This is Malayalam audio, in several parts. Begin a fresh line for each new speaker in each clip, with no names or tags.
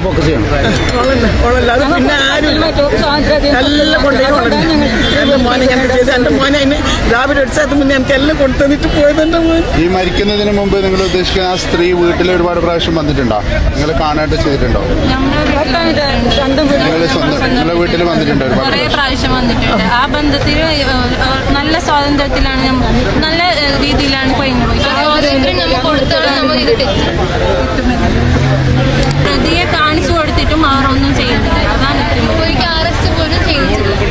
തന്നെ ഫോക്കസ് ചെയ്യണം.
ഓളല്ല, ഓളല്ല. അത് പിന്നെ ആരും എല്ലാം കൊണ്ടുപോയി ഓളന്നെ. എന്റെ മോനെ ഞാൻ ചെയ്ത് എന്റെ മോനെ അതിന് രാവിലെ അടിച്ചത് മുന്നേ എനിക്ക് എല്ലാം കൊണ്ടുതന്നിട്ട് പോയത് എന്റെ മോൻ
ഈ മരിക്കുന്നതിന് മുമ്പ് നിങ്ങൾ ഉദ്ദേശിക്കുന്ന ആ സ്ത്രീ വീട്ടിൽ ഒരുപാട് പ്രാവശ്യം വന്നിട്ടുണ്ടോ? നിങ്ങൾ കാണാനായിട്ട് ചെയ്തിട്ടുണ്ടോ? നിങ്ങളുടെ സ്വന്തം നിങ്ങളെ വീട്ടിൽ വന്നിട്ടുണ്ടോ ഒരുപാട്
കുറേ
പ്രാവശ്യം?
വന്നിട്ടുണ്ട്. ആ ബന്ധത്തിൽ നല്ല സ്വാതന്ത്ര്യത്തിലാണ് നല്ല രീതിയിലാണ് കഴിഞ്ഞു പോയി. പ്രതിയെ കാണിച്ചു കൊടുത്തിട്ടും അവർ ഒന്നും ചെയ്യുന്നില്ല. അതാണ്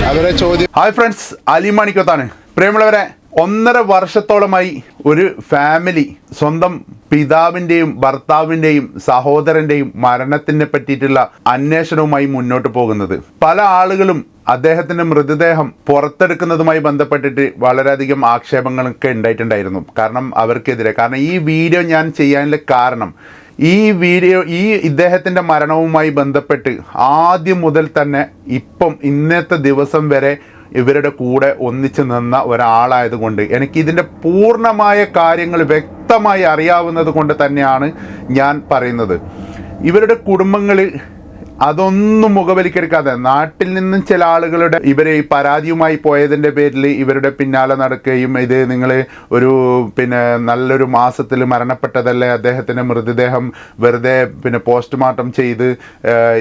അവരെ ചോദ്യം ഹായ് ഫ്രണ്ട്സ് അലി മണിക്കത്താണ്. പ്രിയമുള്ളവരെ ഒന്നര വർഷത്തോളമായി ഒരു ഫാമിലി സ്വന്തം പിതാവിന്റെയും ഭർത്താവിന്റെയും സഹോദരന്റെയും മരണത്തിനെ പറ്റിയിട്ടുള്ള അന്വേഷണവുമായി മുന്നോട്ട് പോകുന്നത്. പല ആളുകളും അദ്ദേഹത്തിന്റെ മൃതദേഹം പുറത്തെടുക്കുന്നതുമായി ബന്ധപ്പെട്ടിട്ട് വളരെയധികം ആക്ഷേപങ്ങളൊക്കെ ഉണ്ടായിട്ടുണ്ടായിരുന്നു. കാരണം അവർക്കെതിരെ. കാരണം ഈ വീഡിയോ ഞാൻ ചെയ്യാനുള്ള കാരണം ഈ വീഡിയോ ഈ ഇദ്ദേഹത്തിന്റെ മരണവുമായി ബന്ധപ്പെട്ട് ആദ്യം മുതൽ തന്നെ ഇപ്പം ഇന്നത്തെ ദിവസം വരെ ഇവരുടെ കൂടെ ഒന്നിച്ചു നിന്ന ഒരാളായതുകൊണ്ട് എനിക്ക് ഇതിന്റെ പൂർണമായ കാര്യങ്ങൾ വ്യക്തമായി അറിയാവുന്നത് കൊണ്ട് തന്നെയാണ് ഞാൻ പറയുന്നത്. ഇവരുടെ കുടുംബങ്ങൾ അതൊന്നും മുഖവലിക്കെടുക്കാതെ നാട്ടിൽ നിന്നും ചില ആളുകളുടെ ഇവരെ ഈ പരാതിയുമായി പോയതിന്റെ പേരിൽ ഇവരുടെ പിന്നാലെ നടക്കുകയും ഇത് നിങ്ങൾ ഒരു പിന്നെ നല്ലൊരു മാസത്തിൽ മരണപ്പെട്ടതല്ലേ? അദ്ദേഹത്തിന്റെ മൃതദേഹം വെറുതെ പിന്നെ പോസ്റ്റ്മോർട്ടം ചെയ്ത്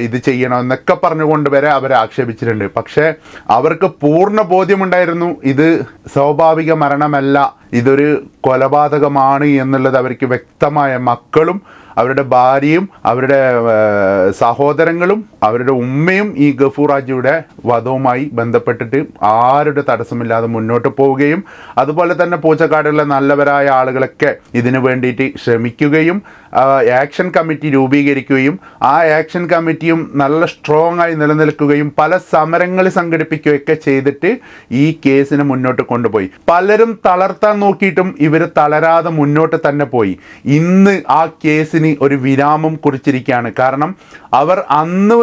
ഇത് ചെയ്യണം എന്നൊക്കെ പറഞ്ഞുകൊണ്ട് വരെ അവരെ ആക്ഷേപിച്ചിട്ടുണ്ട്. പക്ഷേ അവർക്ക് പൂർണ ബോധ്യമുണ്ടായിരുന്നു ഇത് സ്വാഭാവിക മരണമല്ല ഇതൊരു കൊലപാതകമാണ് എന്നുള്ളത് അവർക്ക് വ്യക്തമായ മക്കളും അവരുടെ ഭാര്യയും അവരുടെ സഹോദരങ്ങളും അവരുടെ ഉമ്മയും ഈ ഗഫൂറാജിയുടെ വധവുമായി ബന്ധപ്പെട്ടിട്ട് ആരുടെ തടസ്സമില്ലാതെ മുന്നോട്ട് പോവുകയും അതുപോലെ തന്നെ പൂച്ചക്കാടുള്ള നല്ലവരായ ആളുകളൊക്കെ ഇതിനു വേണ്ടിയിട്ട് ശ്രമിക്കുകയും ആക്ഷൻ കമ്മിറ്റി രൂപീകരിക്കുകയും ആ ആക്ഷൻ കമ്മിറ്റിയും നല്ല സ്ട്രോങ് ആയി നിലനിൽക്കുകയും പല സമരങ്ങൾ സംഘടിപ്പിക്കുകയൊക്കെ ചെയ്തിട്ട് ഈ കേസിനെ മുന്നോട്ട് കൊണ്ടുപോയി. പലരും തളർത്താൻ നോക്കിയിട്ടും ഇവർ തളരാതെ മുന്നോട്ട് തന്നെ പോയി. ഇന്ന് ആ കേസിന് ഒരു വിരാമം കുറിച്ചിരിക്കുകയാണ്. കാരണം അവർ അന്ന്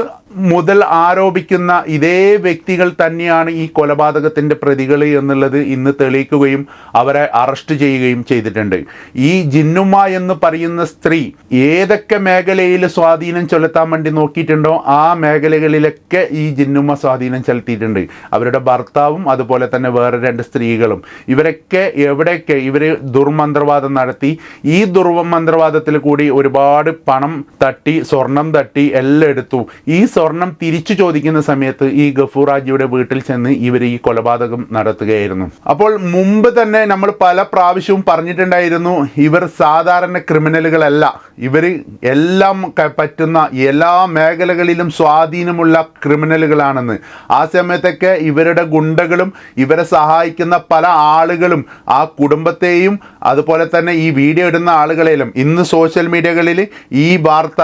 മുതൽ ആരോപിക്കുന്ന ഇതേ വ്യക്തികൾ തന്നെയാണ് ഈ കൊലപാതകത്തിന്റെ പ്രതികൾ എന്നുള്ളത് ഇന്ന് തെളിയിക്കുകയും അവരെ അറസ്റ്റ് ചെയ്യുകയും ചെയ്തിട്ടുണ്ട്. ഈ ജിന്നുമ്മ എന്ന് പറയുന്ന സ്ത്രീ ഏതൊക്കെ മേഖലയിൽ സ്വാധീനം ചെലുത്താൻ വേണ്ടി നോക്കിയിട്ടുണ്ടോ ആ മേഖലകളിലൊക്കെ ഈ ജിന്നുമ്മ സ്വാധീനം ചെലുത്തിയിട്ടുണ്ട്. അവരുടെ ഭർത്താവും അതുപോലെ തന്നെ വേറെ രണ്ട് സ്ത്രീകളും. ഇവരൊക്കെ എവിടെയൊക്കെ ഇവർ ദുർമന്ത്രവാദം നടത്തി. ഈ ദുർമന്ത്രവാദത്തിൽ കൂടി ഒരുപാട് പണം തട്ടി സ്വർണം തട്ടി എല്ലാം എടുത്തു. ഈ സ്വർണം തിരിച്ചു ചോദിക്കുന്ന സമയത്ത് ഈ ഗഫൂറാജിയുടെ വീട്ടിൽ ചെന്ന് ഇവർ ഈ കൊലപാതകം നടത്തുകയായിരുന്നു. അപ്പോൾ മുമ്പ് തന്നെ നമ്മൾ പല പ്രാവശ്യവും പറഞ്ഞിട്ടുണ്ടായിരുന്നു ഇവർ സാധാരണ ക്രിമിനലുകളല്ല. ഇവർ എല്ലാം പറ്റുന്ന എല്ലാ മേഖലകളിലും സ്വാധീനമുള്ള ക്രിമിനലുകളാണെന്ന്. ആ സമയത്തൊക്കെ ഇവരുടെ ഗുണ്ടകളും ഇവരെ സഹായിക്കുന്ന പല ആളുകളും ആ കുടുംബത്തെയും അതുപോലെ തന്നെ ഈ വീഡിയോ ഇടുന്ന ആളുകളെയും ഇന്ന് സോഷ്യൽ മീഡിയകളിൽ ഈ വാർത്ത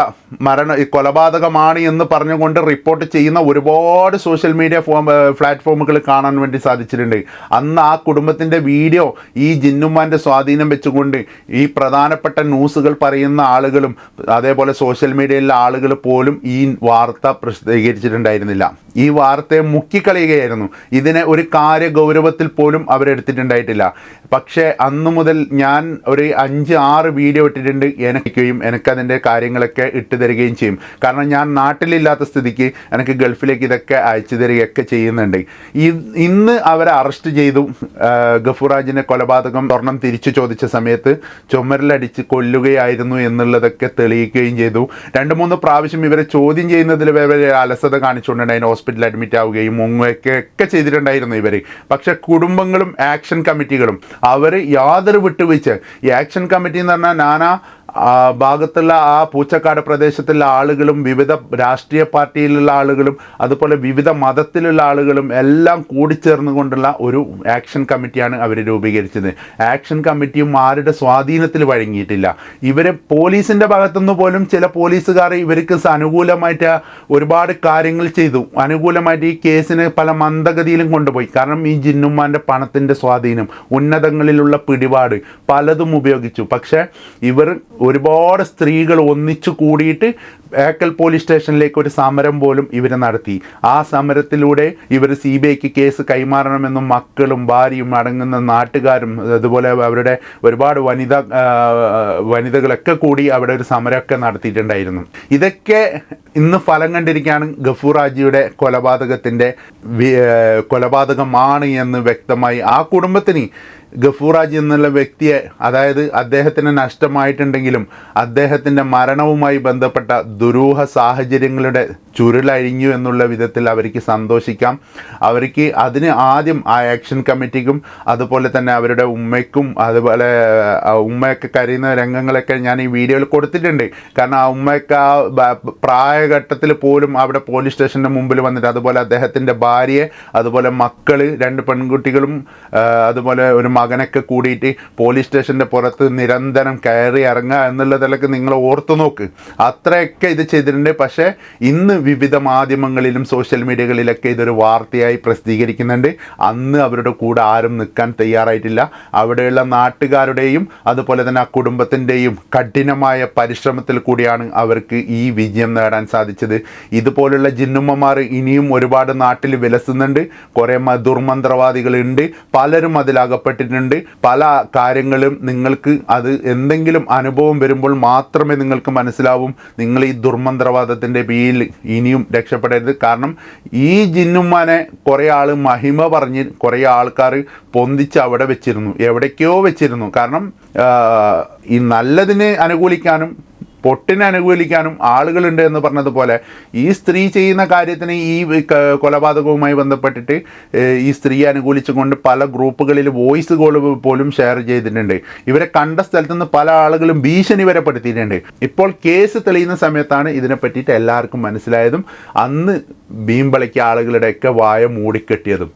മരണ കൊലപാതകമാണ് എന്ന് പറഞ്ഞുകൊണ്ട് റിപ്പോർട്ട് ചെയ്യുന്ന ഒരുപാട് സോഷ്യൽ മീഡിയ ഫോം പ്ലാറ്റ്ഫോമുകൾ കാണാൻ വേണ്ടി സാധിച്ചിട്ടുണ്ട്. അന്ന് ആ കുടുംബത്തിന്റെ വീഡിയോ ഈ ജിന്നുമാന്റെ സ്വാധീനം വെച്ചുകൊണ്ട് ഈ പ്രധാനപ്പെട്ട ന്യൂസുകൾ പറയുന്ന ആളുകളും അതേപോലെ സോഷ്യൽ മീഡിയയിലെ ആളുകൾ പോലും ഈ വാർത്ത പ്രസിദ്ധീകരിച്ചിട്ടുണ്ടായിരുന്നില്ല. ഈ വാർത്തയെ മുക്കിക്കളയുകയായിരുന്നു. ഇതിനെ ഒരു കാര്യഗൗരവത്തിൽ പോലും അവരെടുത്തിട്ടുണ്ടായിട്ടില്ല. പക്ഷേ അന്ന് മുതൽ ഞാൻ ഒരു അഞ്ച് ആറ് വീഡിയോ ഇട്ടിട്ടുണ്ട്. എനിക്കുകയും എനിക്കതിന്റെ കാര്യങ്ങളൊക്കെ ഇട്ട് തരികയും ചെയ്യും. കാരണം ഞാൻ നാട്ടിലില്ലാത്ത സ്ഥിതിക്ക് എനിക്ക് ഗൾഫിലേക്ക് ഇതൊക്കെ അയച്ചു തരികയൊക്കെ ചെയ്യുന്നുണ്ട്. ഇന്ന് അവരെ അറസ്റ്റ് ചെയ്തു. ഗഫുറാജിന്റെ കൊലപാതകം സ്വർണം തിരിച്ചു ചോദിച്ച സമയത്ത് ചുമരിലടിച്ച് കൊല്ലുകയായിരുന്നു എന്നുള്ളതൊക്കെ തെളിയിക്കുകയും ചെയ്തു. രണ്ട് മൂന്ന് പ്രാവശ്യം ഇവരെ ചോദ്യം ചെയ്യുന്നതിൽ ഇവരെ അലസത കാണിച്ചുകൊണ്ടുണ്ടായിരുന്നു ഹോസ്പിറ്റലിൽ അഡ്മിറ്റ് ആവുകയും മുങ്ങുകയൊക്കെ ഒക്കെ ചെയ്തിട്ടുണ്ടായിരുന്നു ഇവർ പക്ഷെ കുടുംബങ്ങളും ആക്ഷൻ കമ്മിറ്റികളും അവർ യാതൊരു വിട്ടുവീഴ്ച. ഈ ആക്ഷൻ കമ്മിറ്റി എന്ന് പറഞ്ഞാൽ നാനാ ഭാഗത്തുള്ള ആ പൂച്ചക്കാട് പ്രദേശത്തുള്ള ആളുകളും വിവിധ രാഷ്ട്രീയ പാർട്ടിയിലുള്ള ആളുകളും അതുപോലെ വിവിധ മതത്തിലുള്ള ആളുകളും എല്ലാം കൂടിച്ചേർന്നുകൊണ്ടുള്ള ഒരു ആക്ഷൻ കമ്മിറ്റിയാണ് അവർ രൂപീകരിച്ചത്. ആക്ഷൻ കമ്മിറ്റിയും ആരുടെ സ്വാധീനത്തിൽ വഴങ്ങിയിട്ടില്ല. ഇവരെ പോലീസിന്റെ ഭാഗത്തുനിന്ന് പോലും ചില പോലീസുകാർ ഇവർക്ക് അനുകൂലമായിട്ട് ഒരുപാട് കാര്യങ്ങൾ ചെയ്തു. അനുകൂലമായിട്ട് ഈ കേസിനെ പല മന്ദഗതിയിലും കൊണ്ടുപോയി. കാരണം ഈ ജിന്നുമാന്റെ പണത്തിന്റെ സ്വാധീനം ഉന്നതങ്ങളിലുള്ള പിടിപാട് പലതും ഉപയോഗിച്ചു. പക്ഷേ ഇവർ ഒരുപാട് സ്ത്രീകൾ ഒന്നിച്ചു കൂടിയിട്ട് ബേക്കൽ പോലീസ് സ്റ്റേഷനിലേക്ക് ഒരു സമരം പോലും ഇവർ നടത്തി. ആ സമരത്തിലൂടെ ഇവർ സി ബി ഐക്ക് കേസ് കൈമാറണമെന്നും മക്കളും ഭാര്യയും അടങ്ങുന്ന നാട്ടുകാരും അതുപോലെ അവരുടെ ഒരുപാട് വനിത വനിതകളൊക്കെ കൂടി അവിടെ ഒരു സമരമൊക്കെ നടത്തിയിട്ടുണ്ടായിരുന്നു. ഇതൊക്കെ ഇന്ന് ഫലം കണ്ടിരിക്കുകയാണ് ഗഫൂറാജിയുടെ കൊലപാതകത്തിന്റെ കൊലപാതകമാണ് എന്ന് വ്യക്തമായി ആ കുടുംബത്തിന് ഗഫൂറാജി എന്നുള്ള വ്യക്തിയെ അതായത് അദ്ദേഹത്തിന് നഷ്ടമായിട്ടുണ്ടെങ്കിലും അദ്ദേഹത്തിന്റെ മരണവുമായി ബന്ധപ്പെട്ട ദുരൂഹ സാഹചര്യങ്ങളുടെ ചുരുളഴിഞ്ഞു എന്നുള്ള വിധത്തിൽ അവർക്ക് സന്തോഷിക്കാം. അവർക്ക് അതിന് ആദ്യം ആ ആക്ഷൻ കമ്മിറ്റിക്കും അതുപോലെ തന്നെ അവരുടെ ഉമ്മയ്ക്കും അതുപോലെ ഉമ്മയൊക്കെ കരയുന്ന രംഗങ്ങളൊക്കെ ഞാൻ ഈ വീഡിയോയിൽ കൊടുത്തിട്ടുണ്ട്. കാരണം ആ ഉമ്മയൊക്കെ ആ പ്രായഘട്ടത്തിൽ പോലും അവിടെ പോലീസ് സ്റ്റേഷന്റെ മുമ്പിൽ വന്നിട്ട് അതുപോലെ അദ്ദേഹത്തിന്റെ ഭാര്യയെ അതുപോലെ മക്കൾ രണ്ട് പെൺകുട്ടികളും അതുപോലെ ഒരു മകനൊക്കെ കൂടിയിട്ട് പോലീസ് സ്റ്റേഷന്റെ പുറത്ത് നിരന്തരം കയറി ഇറങ്ങുക എന്നുള്ളതിലൊക്കെ നിങ്ങൾ ഓർത്തു നോക്ക്. അത്രയൊക്കെ ഇത് ചെയ്തിട്ടുണ്ട്. പക്ഷേ ഇന്ന് വിവിധ മാധ്യമങ്ങളിലും സോഷ്യൽ മീഡിയകളിലൊക്കെ ഇതൊരു വാർത്തയായി പ്രസിദ്ധീകരിക്കുന്നുണ്ട്. അന്ന് അവരുടെ കൂടെ ആരും നിൽക്കാൻ തയ്യാറായിട്ടില്ല. അവിടെയുള്ള നാട്ടുകാരുടെയും അതുപോലെ തന്നെ ആ കുടുംബത്തിന്റെയും കഠിനമായ പരിശ്രമത്തിൽ കൂടിയാണ് അവർക്ക് ഈ വിജയം നേടാൻ സാധിച്ചത്. ഇതുപോലുള്ള ജിന്നുമ്മമാർ ഇനിയും ഒരുപാട് നാട്ടിൽ വിലസുന്നുണ്ട്. കുറേ ദുർമന്ത്രവാദികളുണ്ട്. പലരും അതിലകപ്പെട്ടിട്ടുണ്ട്. പല കാര്യങ്ങളും നിങ്ങൾക്ക് അത് എന്തെങ്കിലും അനുഭവം വരുമ്പോൾ മാത്രമേ നിങ്ങൾക്ക് മനസ്സിലാവും. നിങ്ങൾ ഈ ദുർമന്ത്രവാദത്തിന്റെ പേരിൽ ഇനിയും രക്ഷപ്പെടരുത്. കാരണം ഈ ജിന്നുമാനെ കുറേ ആൾ മഹിമ പറഞ്ഞ് കുറേ ആൾക്കാർ പൊന്തിച്ച് അവിടെ വെച്ചിരുന്നു. എവിടേക്കോ വെച്ചിരുന്നു. കാരണം ഈ നല്ലതിനെ അനുകൂലിക്കാനും പൊട്ടിനെ അനുകൂലിക്കാനും ആളുകളുണ്ട് എന്ന് പറഞ്ഞതുപോലെ ഈ സ്ത്രീ ചെയ്യുന്ന കാര്യത്തിന് ഈ കൊലപാതകവുമായി ബന്ധപ്പെട്ടിട്ട് ഈ സ്ത്രീയെ അനുകൂലിച്ചുകൊണ്ട് പല ഗ്രൂപ്പുകളിൽ വോയിസ് കോൾ പോലും ഷെയർ ചെയ്തിട്ടുണ്ട്. ഇവരെ കണ്ട സ്ഥലത്ത് നിന്ന് പല ആളുകളും ഭീഷണി വരെ പെടുത്തിയിട്ടുണ്ട്. ഇപ്പോൾ കേസ് തെളിയുന്ന സമയത്താണ് ഇതിനെ പറ്റിയിട്ട് എല്ലാവർക്കും മനസ്സിലായതും അന്ന് ബീംബളയ്ക്ക് ആളുകളുടെയൊക്കെ വായ മൂടിക്കെട്ടിയതും.